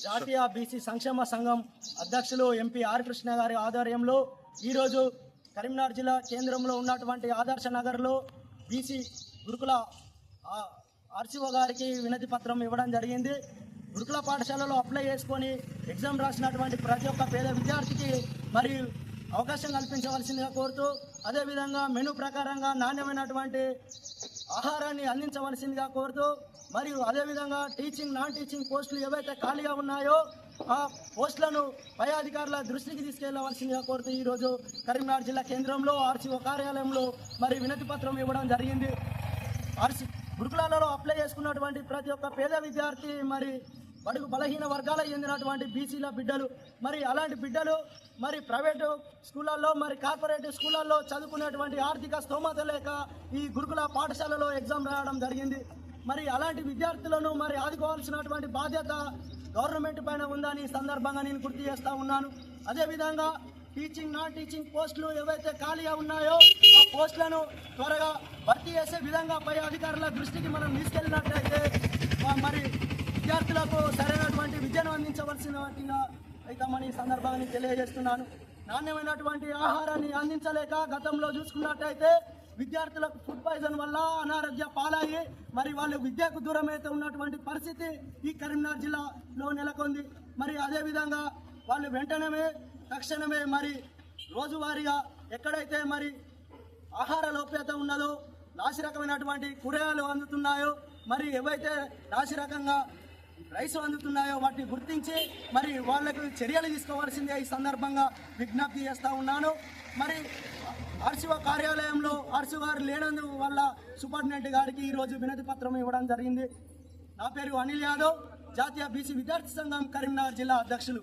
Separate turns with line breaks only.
జాతీయ బీసీ సంక్షేమ సంఘం అధ్యక్షులు ఎంపీ ఆర్ కృష్ణ గారి ఆధ్వర్యంలో ఈరోజు కరీంనగర్ జిల్లా కేంద్రంలో ఉన్నటువంటి ఆదర్శ నగర్లో బీసీ గురుకుల ఆర్సీఓ గారికి వినతి పత్రం ఇవ్వడం జరిగింది. గురుకుల పాఠశాలలో అప్లై చేసుకొని ఎగ్జామ్ రాసినటువంటి ప్రతి ఒక్క పేద విద్యార్థికి మరి అవకాశం కల్పించవలసిందిగా కోరుతూ అదేవిధంగా మెను ప్రకారంగా నాణ్యమైనటువంటి ఆహారాన్ని అందించవలసిందిగా కోరుతూ మరియు అదేవిధంగా టీచింగ్ నాన్ టీచింగ్ పోస్టులు ఏవైతే ఖాళీగా ఉన్నాయో ఆ పోస్టులను పై అధికారుల దృష్టికి తీసుకెళ్ళవలసిందిగా కోరుతూ ఈరోజు కరీంనగర్ జిల్లా కేంద్రంలో ఆర్సీఓ కార్యాలయంలో మరి వినతి పత్రం ఇవ్వడం జరిగింది. ఆర్సీ గురుకులాలలో అప్లై చేసుకున్నటువంటి ప్రతి ఒక్క పేద విద్యార్థి మరి బడుగు బలహీన వర్గాలకు చెందినటువంటి బీసీల బిడ్డలు మరి అలాంటి బిడ్డలు మరి ప్రైవేటు స్కూళ్ళల్లో మరి కార్పొరేట్ స్కూళ్ళల్లో చదువుకునేటువంటి ఆర్థిక స్తోమత లేక ఈ గురుకుల పాఠశాలలో ఎగ్జామ్ రాయడం జరిగింది. మరి అలాంటి విద్యార్థులను మరి ఆదుకోవాల్సినటువంటి బాధ్యత గవర్నమెంట్ పైన ఉందని సందర్భంగా నేను గుర్తు చేస్తా ఉన్నాను. అదేవిధంగా టీచింగ్ నాన్ టీచింగ్ పోస్టులు ఏవైతే ఖాళీగా ఉన్నాయో ఆ పోస్టులను త్వరగా భర్తీ చేసే విధంగా పై అధికారుల దృష్టికి మనం తీసుకెళ్ళినట్లయితే సరైనటువంటి విద్యను అందించవలసినట్టుగా అయితామని ఈ సందర్భాన్ని తెలియజేస్తున్నాను. నాణ్యమైనటువంటి ఆహారాన్ని అందించలేక గతంలో చూసుకున్నట్టయితే విద్యార్థులకు ఫుడ్ పాయిజన్ వల్ల అనారోగ్య పాలయ్యి మరి వాళ్ళు విద్యకు దూరమైతే ఉన్నటువంటి పరిస్థితి ఈ కరీంనగర్ జిల్లాలో నెలకొంది. మరి అదేవిధంగా వాళ్ళు వెంటనే తక్షణమే మరి రోజువారీగా ఎక్కడైతే మరి ఆహార లోప్యత ఉన్నదో నాసి రకమైనటువంటి కూరగాయలు అందుతున్నాయో మరి ఏవైతే నాసి రకంగా రైస్ అందుతున్నాయో వాటిని గుర్తించి మరి వాళ్ళకు చర్యలు తీసుకోవాల్సిందే ఈ సందర్భంగా విజ్ఞప్తి చేస్తూ ఉన్నాను. మరి ఆర్సీఓ కార్యాలయంలో ఆర్సీఓ గారు లేనందు వల్ల సూపరింటెండెంట్ గారికి ఈరోజు వినతి పత్రం ఇవ్వడం జరిగింది. నా పేరు అనిల్ యాదవ్ జాతీయ బీసీ విద్యార్థి సంఘం కరీంనగర్ జిల్లా అధ్యక్షులు.